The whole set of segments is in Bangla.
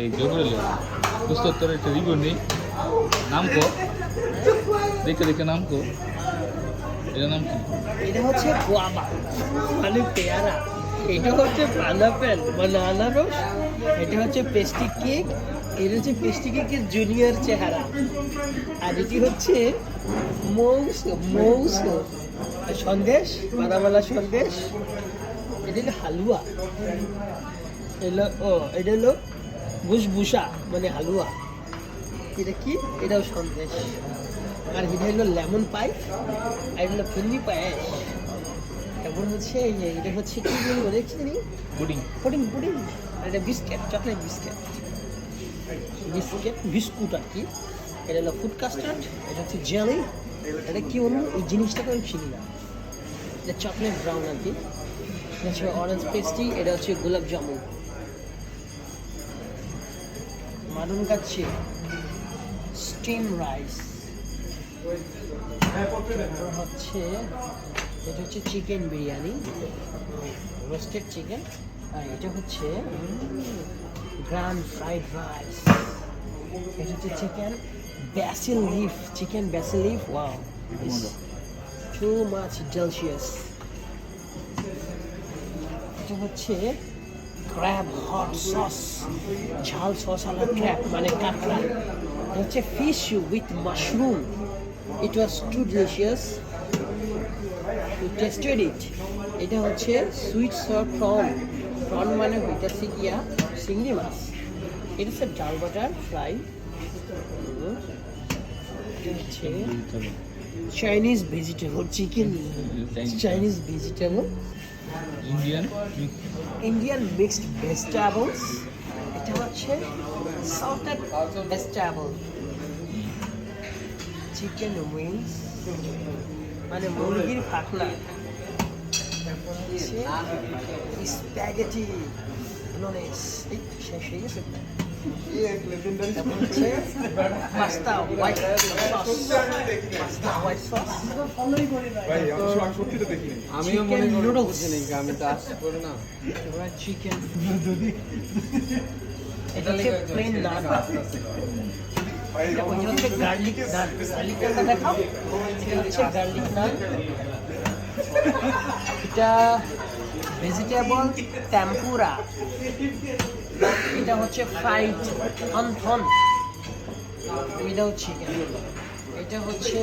এই জোগরেলে দোস্ত তোর একটা রিভিউ নেই। নাম কো? দেখে এটা হচ্ছে গোয়াবা মানে পেয়ারা। এটা হচ্ছে পানাপেল মানে আনারস এটা হচ্ছে পেস্টি কেক। এটা হচ্ছে পেস্টি কেকের জুনিয়র চেহারা। আর এটি হচ্ছে মৌস মৌস সন্দেশ বাদামালা সন্দেশ। এটা হলো হালুয়া। এলো ও এটা হলো বুসবুসা মানে হালুয়া। এটা কি? এটাও সন্দেশ। আর এটা হলো লেমন পাই আর এটা হলো ফিন্নি পায়েস। তারপর হচ্ছে এটা হচ্ছে কি বলব দেখছি জানি? পুডিং। Pudding pudding. আর এটা biscuit chocolate biscuit biscuit, biscuit আর কি। এটা হলো ফুড কাস্টার্ড, এটা হচ্ছে জেলি। এটা কি বলব? এই জিনিসটাকে আমি চিনি না। এটা চকলেট ব্রাউন আর কি। এটা হচ্ছে অরেঞ্জ পেস্ট্রি এটা হচ্ছে gulab jamun. Mutton kacchi steam rice হচ্ছে, এটা হচ্ছে চিকেন বিরিয়ানি। রোস্টেড চিকেন আর এটা হচ্ছে গ্রান্ড ফ্রাইড রাইস। এটা হচ্ছে chicken basil leaf chicken basil leaf wow. Too much delicious এটা হচ্ছে ক্র্যাব হট সস ঝাল সস আলা ক্র্যাব মানে কাঁকড়া। এটা হচ্ছে fish with mushroom it was too delicious tasted it এটা হচ্ছে সুইট সর ফ্রন প্রন মানে হইতেছে গিয়া চিংড়ি মাছ। এটা হচ্ছে ডাল বাটার ফ্রাই হচ্ছে Chinese vegetable chicken Chinese vegetable Indian Indian mixed vegetables এটা হচ্ছে সল্টেড ভেজিটেবল চিকেন উইংস মানে মুরগির ফাকলা। তারপর হচ্ছে স্প্যাগেটি লোনেস এই শেষ হয়ে গেছে pasta white pasta white sauce আমিও মনে আমি তো না। চিকেন এটা প্লেন ওই হচ্ছে গার্লিক নান গার্লিক নানটা দেখাও এটা হচ্ছে গার্লিক নান এটা ভেজিটেবল টেম্পুরা এটা হচ্ছে ফ্রাইড থন থন এটাও চিকেন এটা হচ্ছে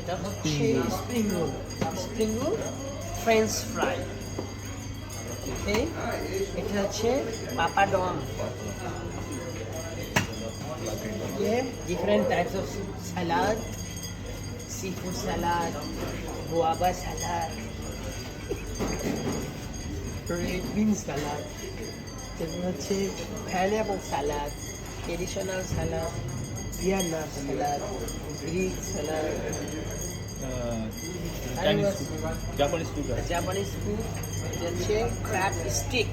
এটা হচ্ছে spring roll spring roll French fry এটা হচ্ছে papadum ये different types of salad seafood salad guava salad red bean salad তারপর হচ্ছে pineapple salad traditional salad pear nut salad greek salad Chinese Japanese food Japanese food এটা হচ্ছে ক্র্যাব স্টিক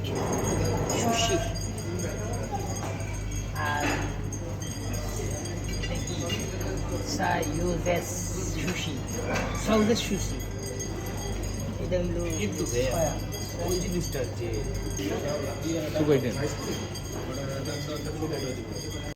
সুশি আর সাইউদেস সুশি সাউদেস সুশি এটা হলো কিন্তু ওই জিনিসটা যে সুপাইটেন